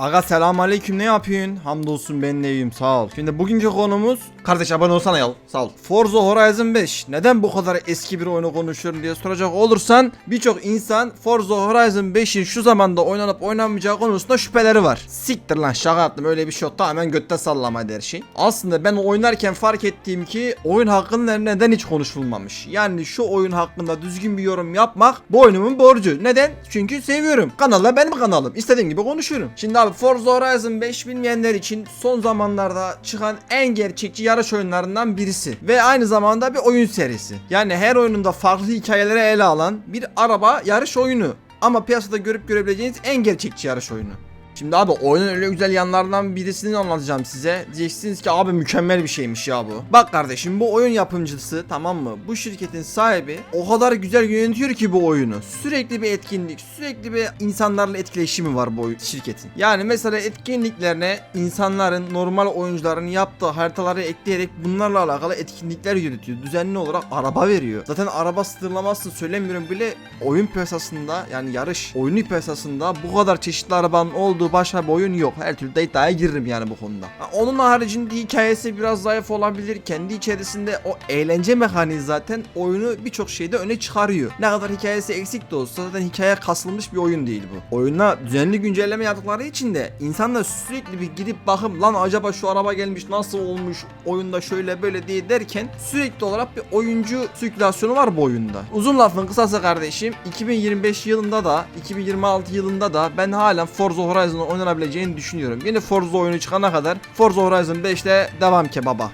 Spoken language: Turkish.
Aga selam aleyküm ne yapıyorsun? Hamdolsun ben de iyiyim sağ ol. Şimdi bugünkü konumuz kardeş abone olsana ya sağ ol. Forza Horizon 5 neden bu kadar eski bir oyunu konuşuyorum diye soracak olursan birçok insan Forza Horizon 5'in şu zamanda oynanıp oynanmayacağı konusunda şüpheleri var. Siktir lan şaka yaptım öyle bir şey yok tamamen götten sallamaydı her şey. Aslında ben oynarken fark ettiğim ki oyun hakkında neden hiç konuşulmamış. Yani şu oyun hakkında düzgün bir yorum yapmak bu oyunumun borcu. Neden? Çünkü seviyorum. Kanalda benim kanalım. İstediğim gibi konuşuyorum. Şimdi abi Forza Horizon 5 bilmeyenler için son zamanlarda çıkan en gerçekçi yarış oyunlarından birisi. Ve aynı zamanda bir oyun serisi. Yani her oyununda farklı hikayeleri ele alan bir araba yarış oyunu. Ama piyasada görüp görebileceğiniz en gerçekçi yarış oyunu. Şimdi abi oyunun öyle güzel yanlarından birisini anlatacağım size. Diyeceksiniz ki abi mükemmel bir şeymiş ya bu. Bak kardeşim bu oyun yapımcısı tamam mı? Bu şirketin sahibi o kadar güzel yönetiyor ki bu oyunu. Sürekli bir etkinlik, sürekli bir insanlarla etkileşimi var bu şirketin. Yani mesela etkinliklerine insanların, normal oyuncuların yaptığı haritaları ekleyerek bunlarla alakalı etkinlikler yürütüyor. Düzenli olarak araba veriyor. Zaten araba sınırlamasını söylemiyorum bile oyun piyasasında yani yarış oyunu piyasasında bu kadar çeşitli arabanın olduğu başka bir oyun yok. Her türlü de iddiaya giririm yani bu konuda. Onun haricinde hikayesi biraz zayıf olabilir. Kendi içerisinde o eğlence mekaniği zaten oyunu birçok şeyde öne çıkarıyor. Ne kadar hikayesi eksik de olsa zaten hikaye kasılmış bir oyun değil bu. Oyuna düzenli güncelleme yaptıkları için de insanlar sürekli bir gidip bakıp lan acaba şu araba gelmiş nasıl olmuş oyunda şöyle böyle diye derken sürekli olarak bir oyuncu sirkülasyonu var bu oyunda. Uzun lafın kısası kardeşim 2025 yılında da 2026 yılında da ben halen Forza Horizon'u oynanabileceğini düşünüyorum. Yeni Forza oyunu çıkana kadar Forza Horizon 5'te devam ke baba.